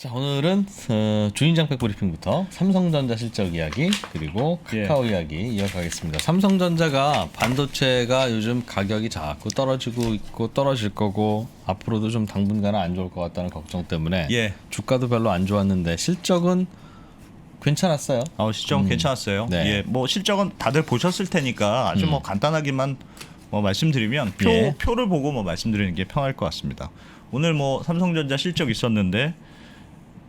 자 오늘은 어, 주인장팩 브리핑부터 삼성전자 실적 이야기 그리고 예. 카카오 이야기 이어가겠습니다. 삼성전자가 반도체가 요즘 가격이 자꾸 떨어지고 있고 떨어질 거고 앞으로도 좀 당분간은 안 좋을 것 같다는 걱정 때문에 예. 주가도 별로 안 좋았는데 실적은 괜찮았어요. 어, 실적은 괜찮았어요. 네. 예, 뭐 실적은 다들 보셨을 테니까 아주 뭐 간단하기만 뭐 말씀드리면 표 예. 표를 보고 뭐 말씀드리는 게 편할 것 같습니다. 오늘 뭐 삼성전자 실적 있었는데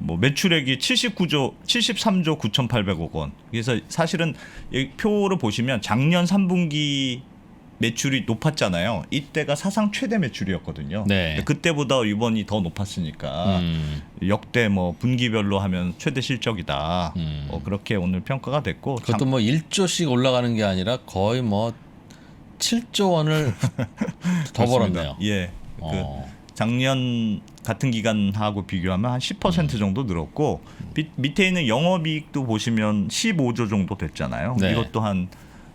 뭐 매출액이 79조 73조 9,800억 원. 그래서 사실은 이 표를 보시면 작년 3분기 매출이 높았잖아요. 이때가 사상 최대 매출이었거든요. 네. 그때보다 이번이 더 높았으니까 음, 역대 뭐 분기별로 하면 최대 실적이다. 음. 뭐 그렇게 오늘 평가가 됐고 그것도 뭐 1조씩 올라가는 게 아니라 거의 뭐 7조 원을 더 벌었네요. 예. 그 어. 작년 같은 기간하고 비교하면 한 10% 정도 늘었고 밑, 밑에 있는 영업이익도 보시면 15조 정도 됐잖아요. 네. 이것도 한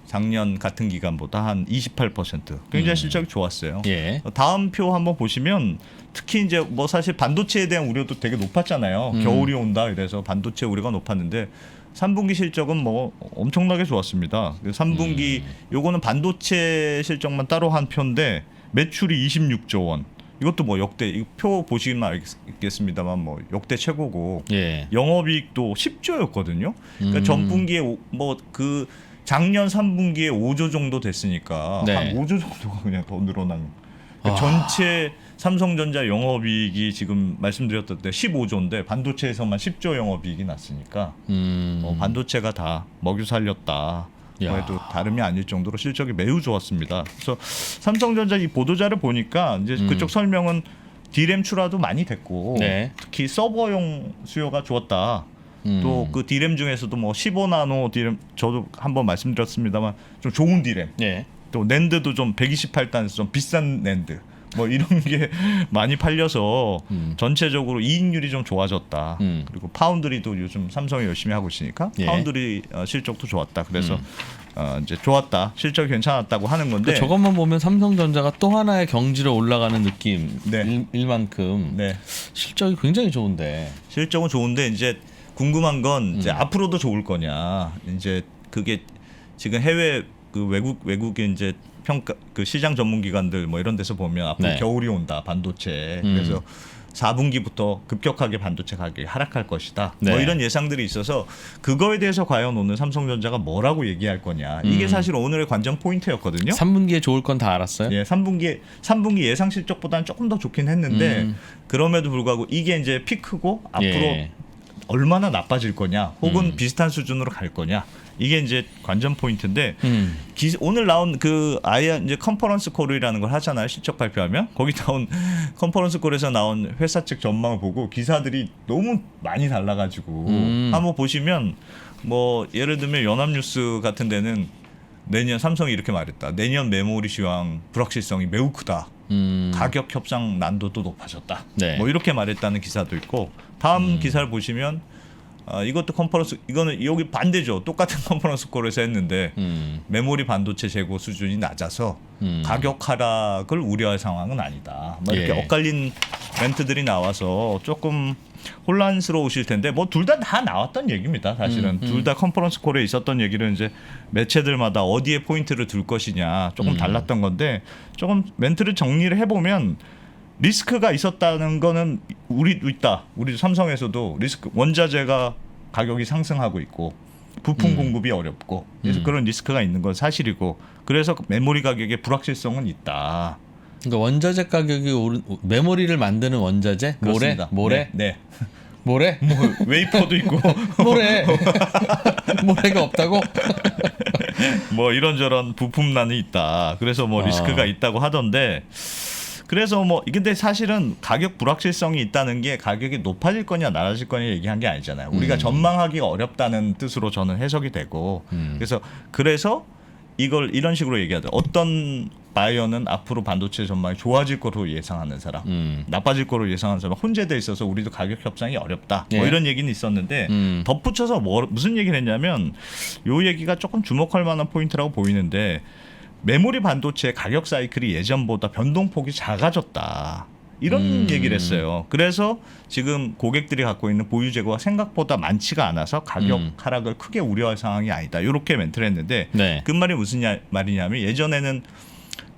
작년 같은 기간보다 한 28% 굉장히 실적이 좋았어요. 예. 어, 다음 표 한번 보시면 특히 이제 뭐 사실 반도체에 대한 우려도 되게 높았잖아요. 음. 겨울이 온다 이래서 반도체 우려가 높았는데 3분기 실적은 뭐 엄청나게 좋았습니다. 3분기 음. 요거는 반도체 실적만 따로 한 표인데 매출이 26조 원. 이것도 뭐 역대 이표 보시면 알겠습니다만 뭐 역대 최고고 예. 영업이익도 10조였거든요. 그러니까 음. 전 분기에 뭐그 작년 3분기에 5조 정도 됐으니까 네. 한 5조 정도가 그냥 더 늘어난. 그러니까 아. 전체 삼성전자 영업이익이 지금 말씀드렸던 때 15조인데 반도체에서만 10조 영업이익이 났으니까 음. 어, 반도체가 다 먹여 살렸다. 야. 뭐 해도 다름이 아닐 정도로 실적이 매우 좋았습니다. 그래서 삼성전자 이 보도자를 보니까 이제 음. 그쪽 설명은 디램 출하도 많이 됐고 네. 특히 서버용 수요가 좋았다. 음. 또그 디램 중에서도 뭐 15나노 디램 저도 한번 말씀드렸습니다만 좀 좋은 디램 예. 또 낸드도 좀 128단에서 좀 비싼 낸드 뭐 이런 게 많이 팔려서 음. 전체적으로 이익률이 좀 좋아졌다. 음. 그리고 파운드리도 요즘 삼성이 열심히 하고 있으니까 예. 음. 파운드리 어, 실적도 좋았다. 그래서 어, 이제 좋았다. 실적이 괜찮았다고 하는 건데 그 저것만 보면 삼성전자가 또 하나의 경지로 올라가는 느낌 네. 일, 만큼 네. 실적이 굉장히 좋은데 실적은 좋은데 이제 궁금한 건 이제 음. 앞으로도 좋을 거냐. 이제 그게 지금 해외 그 외국 외국의 이제 평가 그 시장 전문 기관들 뭐 이런 데서 보면 앞으로 네. 겨울이 온다 반도체. 음. 그래서 4분기부터 급격하게 반도체 가격이 하락할 것이다. 네. 뭐 이런 예상들이 있어서 그거에 대해서 과연 오늘 삼성전자가 뭐라고 얘기할 거냐. 이게 음. 사실 오늘의 관전 포인트였거든요. 3분기에 좋을 건 다 알았어요? 예, 3분기 3분기 예상 실적보다는 조금 더 좋긴 했는데 음. 그럼에도 불구하고 이게 이제 피크고 앞으로 예. 얼마나 나빠질 거냐, 혹은 음. 비슷한 수준으로 갈 거냐. 이게 이제 관전 포인트인데 음. 기, 오늘 나온 그 아예 이제 컨퍼런스 콜이라는 걸 하잖아요. 실적 발표하면 거기 나온 컨퍼런스 콜에서 나온 회사 측 전망을 보고 기사들이 너무 많이 달라가지고 음. 한번 보시면 뭐 예를 들면 연합뉴스 같은 데는 내년 삼성이 이렇게 말했다. 내년 메모리 시황 불확실성이 매우 크다. 음. 가격 협상 난도도 높아졌다. 네. 뭐 이렇게 말했다는 기사도 있고 다음 기사를 보시면 아, 이것도 컨퍼런스 이거는 여기 반대죠. 똑같은 컨퍼런스 콜에서 했는데 음. 메모리 반도체 재고 수준이 낮아서 음. 가격 하락을 우려할 상황은 아니다. 뭐 이렇게 예. 엇갈린 멘트들이 나와서 조금 혼란스러우실 텐데 뭐둘다다 나왔던 얘기입니다. 사실은 음, 음. 둘다 컨퍼런스 콜에 있었던 얘기를 이제 매체들마다 어디에 포인트를 둘 것이냐 조금 음. 달랐던 건데 조금 멘트를 정리를 해보면 리스크가 있었다는 거는 우리도 있다. 우리 삼성에서도 리스크 원자재가 가격이 상승하고 있고 부품 음. 공급이 어렵고 그래서 음. 그런 리스크가 있는 건 사실이고 그래서 그 메모리 가격의 불확실성은 있다. 그러니까 원자재 가격이 오른 메모리를 만드는 원자재 모래 그렇습니다. 모래 네. 모래 네. 뭐 웨이퍼도 있고 모래 모래가 없다고? 뭐 이런저런 부품난이 있다. 그래서 뭐 아. 리스크가 있다고 하던데 그래서 뭐 근데 사실은 가격 불확실성이 있다는 게 가격이 높아질 거냐 낮아질 거냐 얘기한 게 아니잖아요. 우리가 음. 전망하기가 어렵다는 뜻으로 저는 해석이 되고 음. 그래서 그래서 이걸 이런 식으로 얘기하죠. 어떤 바이어는 앞으로 반도체 전망이 좋아질 거로 예상하는 사람, 음. 나빠질 거로 예상하는 사람 혼재돼 있어서 우리도 가격 협상이 어렵다. 뭐 예. 이런 얘기는 있었는데 음. 덧붙여서 뭐, 무슨 얘기를 했냐면 요 얘기가 조금 주목할 만한 포인트라고 보이는데 메모리 반도체 가격 사이클이 예전보다 변동폭이 작아졌다. 이런 음. 얘기를 했어요. 그래서 지금 고객들이 갖고 있는 보유 재고가 생각보다 많지가 않아서 가격 음. 하락을 크게 우려할 상황이 아니다. 이렇게 멘트를 했는데 네. 그 말이 무슨 냐- 말이냐면 예전에는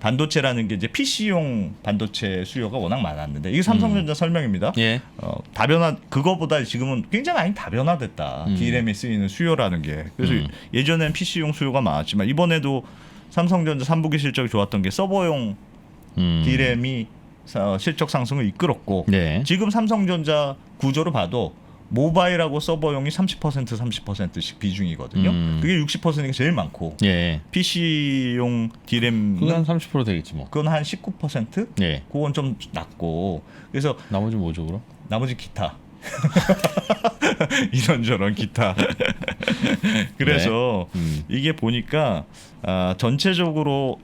반도체라는 게 이제 PC용 반도체 수요가 워낙 많았는데 이게 삼성전자 설명입니다. 예. 어, 다변화 그거보다 지금은 굉장히 많이 다변화됐다. 음. D램에 쓰이는 수요라는 게 그래서 음. 예전엔 PC용 수요가 많았지만 이번에도 삼성전자 3분기 실적이 좋았던 게 서버용 음. D램이 어, 실적 상승을 이끌었고 네. 지금 삼성전자 구조를 봐도 모바일하고 서버용이 30% 30%씩 비중이거든요. 음. 그게 60%가 제일 많고 예. PC용 D램은 그건 한30% 되겠지 뭐. 그건 한 19%? 예. 그건 좀 낮고 그래서 나머지 뭐죠 그럼? 나머지 기타 이런저런 기타 그래서 음. 이게 보니까 아, 전체적으로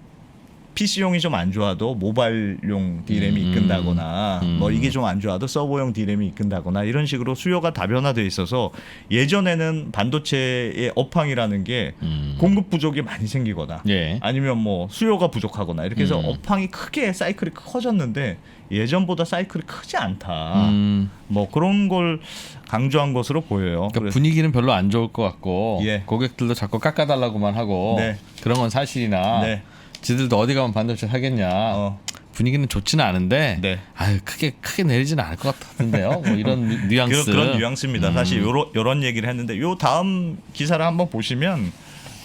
PC용이 좀 안 좋아도 모바일용 D램이 음. 이끈다거나 음. 뭐 이게 좀 안 좋아도 서버용 D램이 이끈다거나 이런 식으로 수요가 다변화돼 있어서 예전에는 반도체의 업황이라는 게 음. 공급 부족이 많이 생기거나 예. 아니면 뭐 수요가 부족하거나 이렇게 해서 음. 업황이 크게 사이클이 커졌는데 예전보다 사이클이 크지 않다. 음. 뭐 그런 걸 강조한 것으로 보여요. 그러니까 분위기는 별로 안 좋을 것 같고 예. 고객들도 자꾸 깎아달라고만 하고 네. 그런 건 사실이나 네. 지들도 어디 가면 반도체 사겠냐 어, 분위기는 좋지는 않은데 네. 아유 크게 크게 내리지는 않을 것 같은데요 뭐 이런 뉘- 뉘앙스 그런, 그런 뉘앙스입니다. 음. 사실 요런 요런 얘기를 했는데 요 다음 기사를 한번 보시면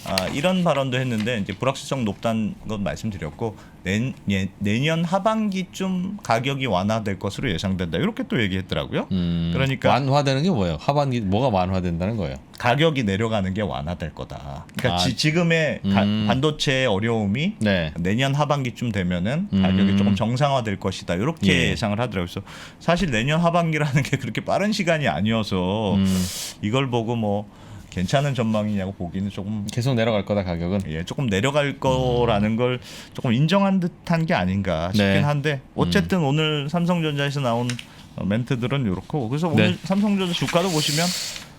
아, 이런 발언도 했는데 이제 불확실성 높다는 건 말씀드렸고 내, 예, 내년 하반기쯤 가격이 완화될 것으로 예상된다. 이렇게 또 얘기했더라고요. 음, 그러니까 완화되는 게 뭐예요 하반기 뭐가 완화된다는 거예요 가격이 내려가는 게 완화될 거다. 그러니까 아. 지, 지금의 가- 음. 반도체의 어려움이 네 내년 하반기쯤 되면은 음. 가격이 조금 정상화될 것이다. 이렇게 예. 예상을 하더라고요. 그래서 사실 내년 하반기라는 게 그렇게 빠른 시간이 아니어서 음, 이걸 보고 뭐 괜찮은 전망이냐고 보기는 조금 계속 내려갈 거다 가격은 예, 조금 내려갈 거라는 걸 조금 인정한 듯한 게 아닌가 싶긴 네. 한데 어쨌든 오늘 삼성전자에서 나온 어, 멘트들은 이렇고 그래서 네. 오늘 삼성전자 주가도 보시면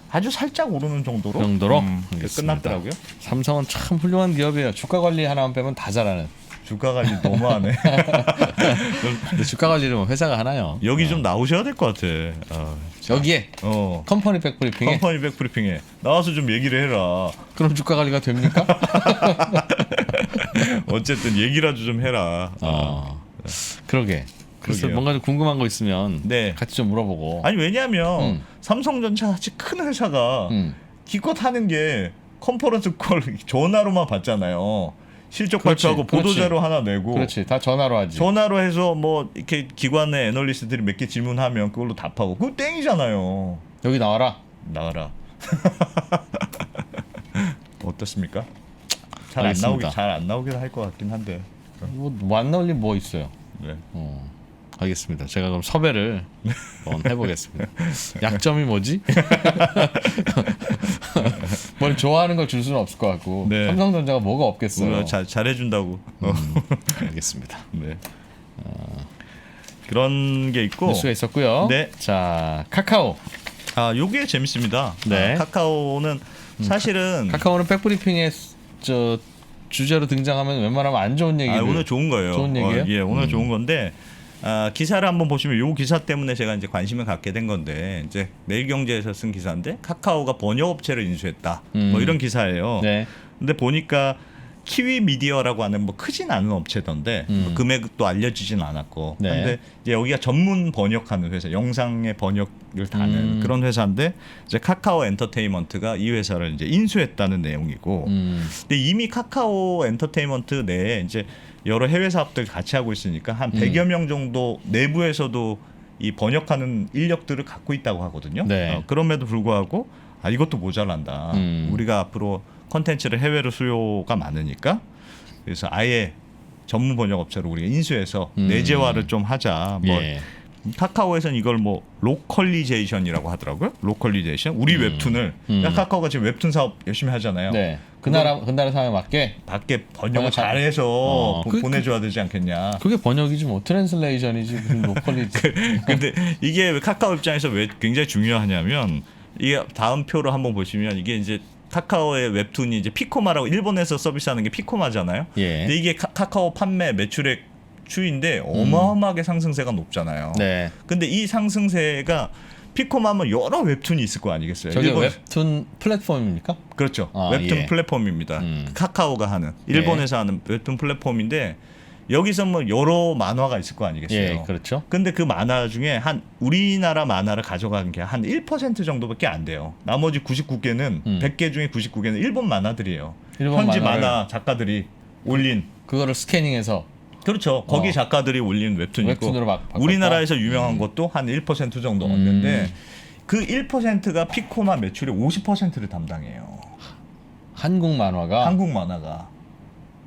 아주 살짝 오르는 정도로 그 정도로? 음, 알겠습니다. 끝났더라고요. 삼성은 참 훌륭한 기업이에요 주가 관리 하나만 빼면 다 잘하는 주가 관리 너무하네. 근데 주가 관리를 뭐 회사가 하나요 여기 좀 나오셔야 될 것 같아. 아, 여기에 어. 컴퍼니 백브리핑에 컴퍼니 백브리핑에 나와서 좀 얘기를 해라. 그럼 주가 관리가 됩니까? 어쨌든 얘기라도 좀 해라. 어, 그러게. 그래서 그러게요. 뭔가 좀 궁금한 거 있으면 네. 같이 좀 물어보고. 아니 왜냐하면 음. 삼성전자 같이 큰 회사가 음. 기껏 하는 게 컨퍼런스 콜 전화로만 받잖아요. 실적 그렇지, 발표하고 그렇지. 보도자료 하나 내고 그렇지. 다 전화로 하지. 전화로 해서 뭐 이렇게 기관의 애널리스트들이 몇 개 질문하면 그걸로 답하고 그거 땡이잖아요. 여기 나와라. 나가라. 어떻습니까? 잘 안. 나오게 잘안 나오긴 할것 같긴 한데. 뭐안 나올리 뭐 있어요. 네. 어. 알겠습니다. 제가 그럼 섭외를 한번 해보겠습니다. 약점이 뭐지? 뭘 좋아하는 걸 줄 수는 없을 것 같고 네. 삼성전자가 뭐가 없겠어요. 우리가 잘 잘해준다고. 어. 알겠습니다. 네. 그런 게 있고. 뉴스가 있었고요. 네. 자 카카오. 아, 요게 재밌습니다. 네. 아, 카카오는 사실은 카카오는 백브리핑에 저 주제로 등장하면 웬만하면 안 좋은 얘기를 아, 오늘 좋은 거예요. 좋은 얘기예요? 어, 예, 오늘 음. 좋은 건데 아, 기사를 한번 보시면 요 기사 때문에 제가 이제 관심을 갖게 된 건데 이제 매일경제에서 쓴 기사인데 카카오가 번역업체를 인수했다. 음. 뭐 이런 기사예요. 네. 근데 보니까 키위 미디어라고 하는 뭐 크진 않은 업체던데 음. 뭐 금액도 알려지진 않았고 네. 근데 이제 여기가 전문 번역하는 회사 영상의 번역을 다는 음. 그런 회사인데 이제 카카오 엔터테인먼트가 이 회사를 이제 인수했다는 내용이고 음. 근데 이미 카카오 엔터테인먼트 내에 이제 여러 해외 사업들 같이 하고 있으니까 한 음. 100여 명 정도 내부에서도 이 번역하는 인력들을 갖고 있다고 하거든요. 네. 어, 그럼에도 불구하고 아 이것도 모자란다. 음. 우리가 앞으로 컨텐츠를 해외로 수요가 많으니까 그래서 아예 전문 번역 업체로 우리가 인수해서 음. 내재화를 좀 하자. 뭐 예. 카카오에서는 이걸 뭐 로컬리제이션이라고 하더라고요. 로컬리제이션. 우리 음. 웹툰을 음. 그러니까 카카오가 지금 웹툰 사업 열심히 하잖아요. 네. 그 나라 그 나라 상황에 맞게 밖에 번역을 번역하- 잘해서 어, 보- 그- 보내줘야 되지 않겠냐. 그게 번역이지 뭐 트랜슬레이션이지 무슨 로컬이지. 근데 이게 왜 카카오 입장에서 왜 굉장히 중요하냐면 이게 다음 표를 한번 보시면 이게 이제 카카오의 웹툰이 이제 피코마라고 일본에서 서비스하는 게 피코마잖아요. 예. 근데 이게 카, 카오 판매 매출액 주인데 어마어마하게 상승세가 높잖아요. 네. 근데 이 상승세가 피콤 하면 여러 웹툰이 있을 거 아니겠어요? 저게 일본- 웹툰 플랫폼입니까? 그렇죠. 아, 웹툰 예. 플랫폼입니다. 음. 카카오가 하는 일본에서 하는 웹툰 플랫폼인데 여기서 뭐 여러 만화가 있을 거 아니겠어요? 예, 그렇죠. 근데 그 만화 중에 한 우리나라 만화를 가져간 게 한 1% 정도밖에 안 돼요. 나머지 99개는 음. 100개 중에 99개는 일본 만화들이에요. 일본 현지 만화 작가들이 올린 그거를 스캐닝해서 그렇죠. 거기 어. 작가들이 올린 웹툰이고 웹툰으로 막 바꿨다? 우리나라에서 유명한 것도 한 1% 정도 음. 얻는데 그 1%가 피코마 매출의 50%를 담당해요. 한국 만화가 한국 만화가.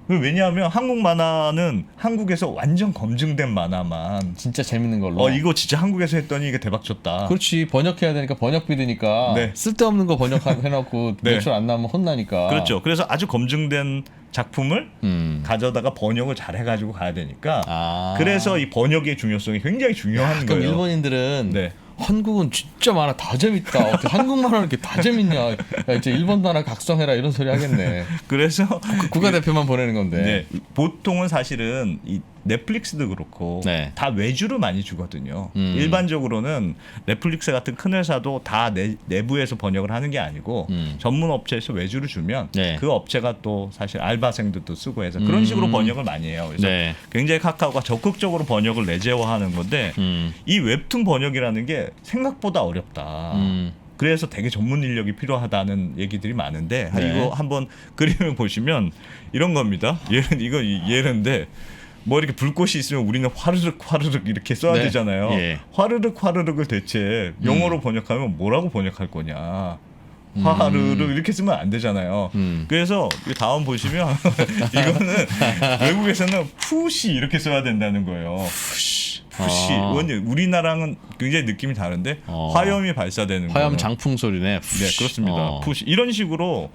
그 왜냐하면 한국 만화는 한국에서 완전 검증된 만화만 진짜 재밌는 걸로. 어 이거 진짜 한국에서 했더니 이게 대박 쳤다. 그렇지 번역해야 되니까 번역비 드니까 네. 쓸데없는 거 번역해놓고 네. 매출 안 나오면 혼나니까. 그렇죠. 그래서 아주 검증된 작품을 음. 가져다가 번역을 잘 해가지고 가야 되니까 아. 그래서 이 번역의 중요성이 굉장히 중요한 그럼 거예요. 일본인들은 네. 한국은 진짜 많아 다 재밌다. 어떻게 한국 만화 이렇게 다 재밌냐? 야 이제 일본 만화 각성해라 이런 소리 하겠네. 그래서 국가대표만 보내는 건데. 네, 보통은 사실은 이 넷플릭스도 그렇고 네. 다 외주를 많이 주거든요. 음. 일반적으로는 넷플릭스 같은 큰 회사도 다 내, 내부에서 번역을 하는 게 아니고 음. 전문 업체에서 외주를 주면 네. 그 업체가 또 사실 알바생들도 쓰고 해서 그런 음. 식으로 번역을 많이 해요. 그래서 네. 굉장히 카카오가 적극적으로 번역을 내재화하는 건데 음. 이 웹툰 번역이라는 게 생각보다 어렵다. 음. 그래서 되게 전문 인력이 필요하다는 얘기들이 많은데 아, 네. 이거 한번 그림을 보시면 이런 겁니다. 예는 이거 예는데 뭐 이렇게 불꽃이 있으면 우리는 화르륵 화르륵 이렇게 써야 네. 되잖아요. 예. 화르륵 화르륵을 대체 영어로 번역하면 뭐라고 번역할 거냐? 화르륵 이렇게 쓰면 안 되잖아요. 음. 그래서 이 다음 보시면 이거는 외국에서는 푸시 이렇게 써야 된다는 거예요. 푸시. 푸시. 아. 원래 우리나라는 굉장히 느낌이 다른데 어. 화염이 발사되는 화염 거는 장풍 소리네. 네, 그렇습니다. 어. 푸시 이런 식으로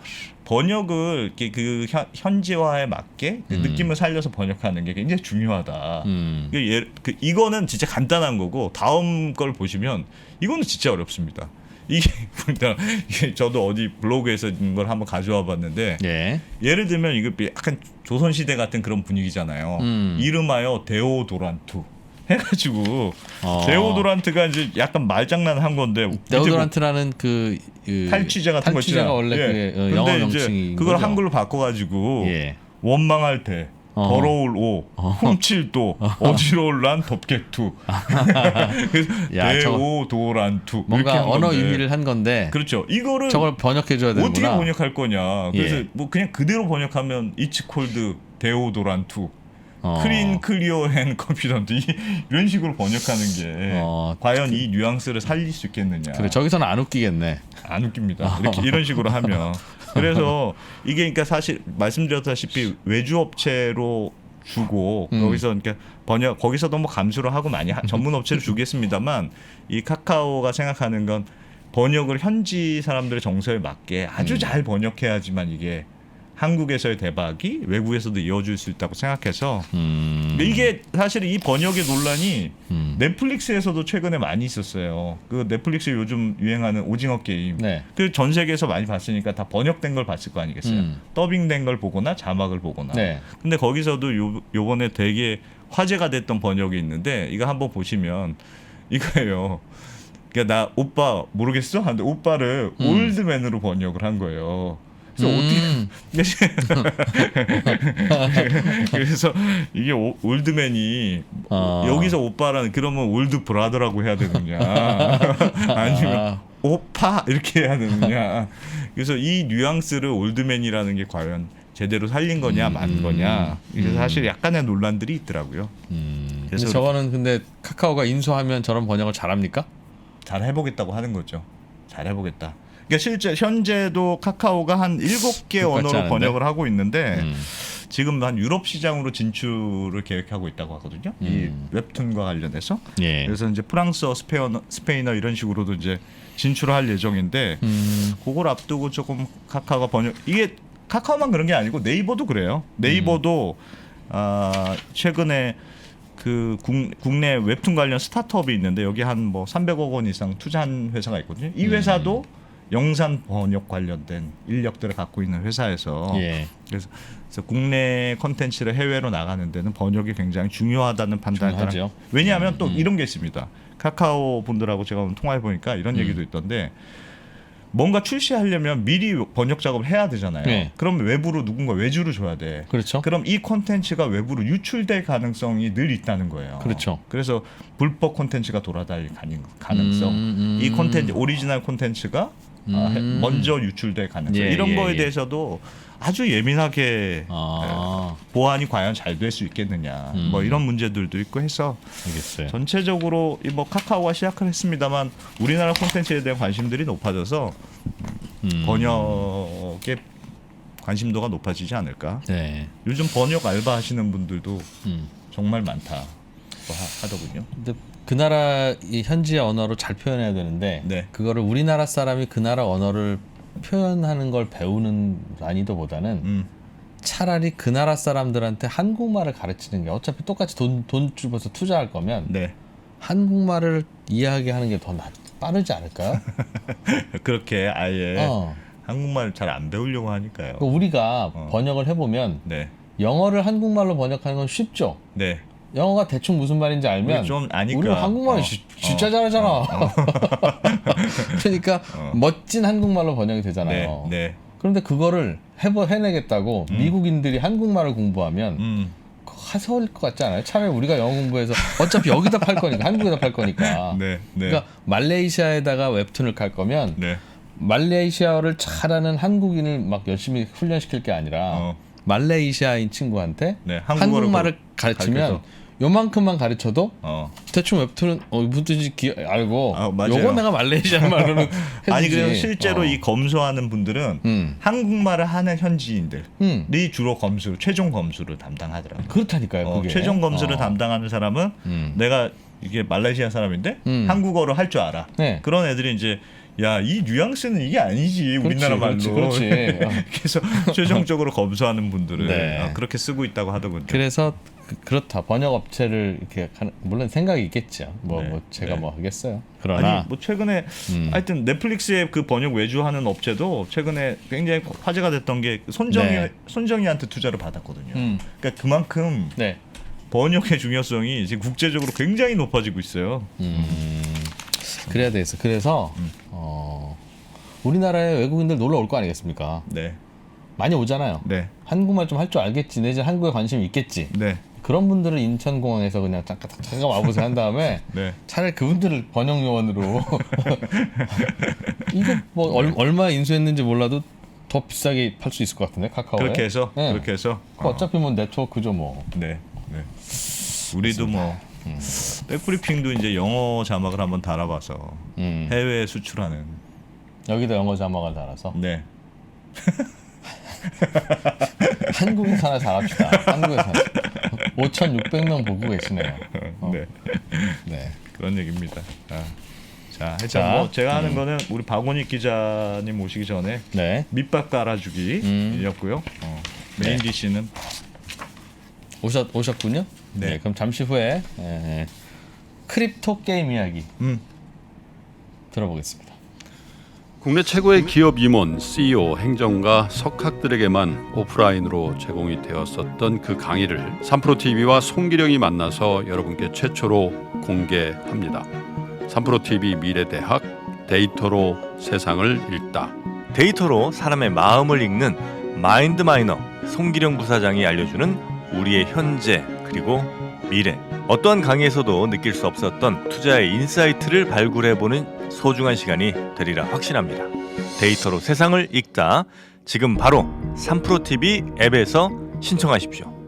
번역을 이렇게 그 현, 현지화에 맞게 그 음. 느낌을 살려서 번역하는 게 굉장히 중요하다. 음. 그 예, 그 이거는 진짜 간단한 거고 다음 걸 보시면 이거는 진짜 어렵습니다. 이게 보니까 이게 저도 어디 블로그에서 이걸 한번 가져와 봤는데 예. 예를 들면 이거 약간 조선 시대 같은 그런 분위기잖아요. 음. 이름하여 데오도란투 해가지고 어. 데오도란트가 이제 약간 말장난한 건데 데오도란트라는 그, 그 탈취제 같은 거 탈취제가 있잖아요. 원래 예. 그게 어, 근데 영어 이제 명칭인 그걸 거죠? 한글로 바꿔가지고 예. 원망할 때 어. 더러울 오, 훔칠 도, 어지러울 란 덥게투. 야, 저거 데오도란투. 이렇게 뭔가 한 언어 건데. 유희를 한 건데 그렇죠. 이거를 저걸 번역해 줘야 어떻게 되는구나. 번역할 거냐. 그래서 예. 뭐 그냥 그대로 번역하면 이츠 콜드 데오도란투. 어. 크린 클리어 앤 컨피던트 이- 이런 식으로 번역하는 게 어. 과연 이 뉘앙스를 살릴 수 있겠느냐. 그래 저기서는 안 웃기겠네. 안 웃깁니다. 이렇게 이런 식으로 하면 그래서 이게 그러니까 사실 말씀드렸다시피 외주 업체로 주고 음. 거기서 그러니까 번역 거기서도 뭐 감수를 하고 많이 하- 전문 업체를 주겠습니다만 이 카카오가 생각하는 건 번역을 현지 사람들의 정서에 맞게 아주 음. 잘 번역해야지만 이게 한국에서의 대박이 외국에서도 이어질 수 있다고 생각해서 음. 근데 이게 사실 이 번역의 논란이 음. 넷플릭스에서도 최근에 많이 있었어요. 그 넷플릭스 요즘 유행하는 오징어 게임. 네. 그전 세계에서 많이 봤으니까 다 번역된 걸 봤을 거 아니겠어요. 음. 더빙된 걸 보거나 자막을 보거나. 네. 근데 거기서도 요 요번에 되게 화제가 됐던 번역이 있는데 이거 한번 보시면 이거예요. 그러니까 나 오빠 모르겠어? 하는데 오빠를 음. 올드맨으로 번역을 한 거예요. 그래서 어떻게 음. 그래서 이게 오- 올드맨이 어. 여기서 오빠라는 그러면 올드 브라더라고 해야 되느냐 아니면 아. 오빠 이렇게 해야 되느냐 그래서 이 뉘앙스를 올드맨이라는 게 과연 제대로 살린 거냐 음, 만 음, 거냐 그래서 음. 사실 약간의 논란들이 있더라고요 음. 그래서- 근데 저거는 근데 카카오가 인수하면 저런 번역을 잘합니까? 잘 해보겠다고 하는 거죠 잘 해보겠다 그러니까 실제 현재도 카카오가 한 일곱 개 언어로? 번역을 하고 있는데 음. 지금 한 유럽 시장으로 진출을 계획하고 있다고 하거든요. 음. 이 웹툰과 관련해서. 예. 그래서 이제 프랑스어, 스페인어, 스페인어 이런 식으로도 이제 진출할 예정인데 음. 그걸 앞두고 조금 카카오가 번역 이게 카카오만 그런 게 아니고 네이버도 그래요. 네이버도 아 최근에 그 국, 국내 웹툰 관련 스타트업이 있는데 여기 한 뭐 300억 원 이상 투자한 회사가 있거든요. 이 음. 회사도 영상 번역 관련된 인력들을 갖고 있는 회사에서 예. 그래서, 그래서 국내 컨텐츠를 해외로 나가는 데는 번역이 굉장히 중요하다는 판단을 따라 중요하죠. 왜냐하면 또 음, 음. 이런 게 있습니다. 카카오 분들하고 제가 오늘 통화해 보니까 이런 음. 얘기도 있던데 뭔가 출시하려면 미리 번역 작업을 해야 되잖아요. 네. 그럼 외부로 누군가 외주를 줘야 돼. 그렇죠. 그럼 이 콘텐츠가 외부로 유출될 가능성이 늘 있다는 거예요. 그렇죠. 그래서 불법 콘텐츠가 돌아다닐 가능- 가능성, 음, 음. 이 콘텐츠 오리지널 콘텐츠가 음. 먼저 유출될 가능성 예, 이런 예, 거에 예. 대해서도 아주 예민하게 아, 보안이 과연 잘 될 수 있겠느냐 음. 뭐 이런 문제들도 있고 해서 알겠어요. 전체적으로 이뭐 카카오가 시작을 했습니다만 우리나라 콘텐츠에 대한 관심들이 높아져서 음. 번역에 관심도가 높아지지 않을까. 네. 요즘 번역 알바 하시는 분들도 음. 정말 많다 하- 하더군요. 근데 그 나라 이 현지의 언어로 잘 표현해야 되는데 네. 그거를 우리나라 사람이 그 나라 언어를 표현하는 걸 배우는 난이도보다는 음, 차라리 그 나라 사람들한테 한국말을 가르치는 게 어차피 똑같이 돈 돈 주고서 투자할 거면 네. 한국말을 이해하게 하는 게 더 빠르지 않을까요? 그렇게 아예 어. 한국말 잘 안 배우려고 하니까요. 그러니까 우리가 어. 번역을 해보면 네. 영어를 한국말로 번역하는 건 쉽죠. 네. 영어가 대충 무슨 말인지 알면 우리 좀 아니까. 우리 한국말 어, 지- 진짜 어, 잘하잖아. 그러니까 어. 멋진 한국말로 번역이 네. 되잖아요. 네. 그런데 그거를 해보 해내겠다고 음. 미국인들이 한국말을 공부하면 음. 하서울 것 같지 않아요? 차라리 우리가 영어 공부해서 어차피 여기다 팔 거니까 한국에다 팔 거니까. 네. 네. 그러니까 말레이시아에다가 웹툰을 깔 거면 네. 말레이시아어를 잘하는 한국인을 막 열심히 훈련시킬 게 아니라 어. 말레이시아인 친구한테 네. 한국어를 한국말을 그- 가르치면 가르쳐서. 요만큼만 가르쳐도 어. 대충 웹툰은 어, 뜻인지 기, 알고 아, 맞아요. 요거 내가 말레이시아 말로는 해주지. 아니 그래서 실제로 어. 이 검수하는 분들은 음. 한국말을 하는 현지인들이 음. 주로 검수를 최종 검수를 담당하더라고요. 그렇다니까요. 어, 그게. 최종 검수를 어. 담당하는 사람은 음. 내가 이게 말레이시아 사람인데 음. 한국어를 할 줄 알아. 네. 그런 애들이 이제 야 이 뉘앙스는 이게 아니지 우리나라 말로. 그렇지, 그렇지. 어. 그래서 최종적으로 검수하는 분들은 네. 아, 그렇게 쓰고 있다고 하더군요. 그래서 그, 렇다 번역 업체를 이렇게 하는, 물론 생각이 있겠죠. 뭐, 네. 뭐 제가 네. 뭐 하겠어요. 그러나 아니 뭐 최근에 음. 하여튼 넷플릭스의 그 번역 외주하는 업체도 최근에 굉장히 화제가 됐던 게 손정이 네. 손정이한테 투자를 받았거든요. 음. 그러니까 그만큼 네. 번역의 중요성이 지금 국제적으로 굉장히 높아지고 있어요. 음, 그래야 되겠어. 그래서 음. 어, 우리나라에 외국인들 놀러 올 거 아니겠습니까? 네, 많이 오잖아요. 네, 한국말 좀 할 줄 알겠지. 내지 한국에 관심이 있겠지. 네, 그런 분들은 인천공항에서 그냥 잠깐 잠깐 와보세요 한 다음에 네. 차라리 그분들을 번역 요원으로 이거 뭐 얼, 얼마 인수했는지 몰라도 더 비싸게 팔 수 있을 것 같은데 카카오에 그렇게 해서 네. 그렇게 해서 어. 차피 뭐 네트워크죠 뭐 네, 네. 우리도 뭐 음. 백브리핑도 이제 영어 자막을 한번 달아봐서 음. 해외에 수출하는 여기다 영어 자막을 달아서 네, 한국에서 하나 잘합시다 한국에서 하나 5,600명 보고 계시네요 어. 네 네. 그런 얘기입니다. 아. 자, 하여튼 자, 뭐 제가 하는 음. 거는 우리 박원익 기자님 오시기 전에 네 밑밥 음. 깔아주기였고요. 어, 메인 네. 디시는 오셨, 오셨군요 네. 네. 그럼 잠시 후에 예, 크립토 게임 이야기 음, 들어보겠습니다 국내 최고의 기업 임원, CEO, 행정가, 석학들에게만 오프라인으로 제공이 되었었던 그 강의를 3프로 TV와 송기령이 만나서 여러분께 최초로 공개합니다. 3프로 TV 미래대학 데이터로 세상을 읽다. 데이터로 사람의 마음을 읽는 마인드 마이너 송기령 부사장이 알려주는 우리의 현재 그리고 미래 어떠한 강의에서도 느낄 수 없었던 투자의 인사이트를 발굴해보는 소중한 시간이 되리라 확신합니다. 데이터로 세상을 읽다 지금 바로 3프로TV 앱에서 신청하십시오.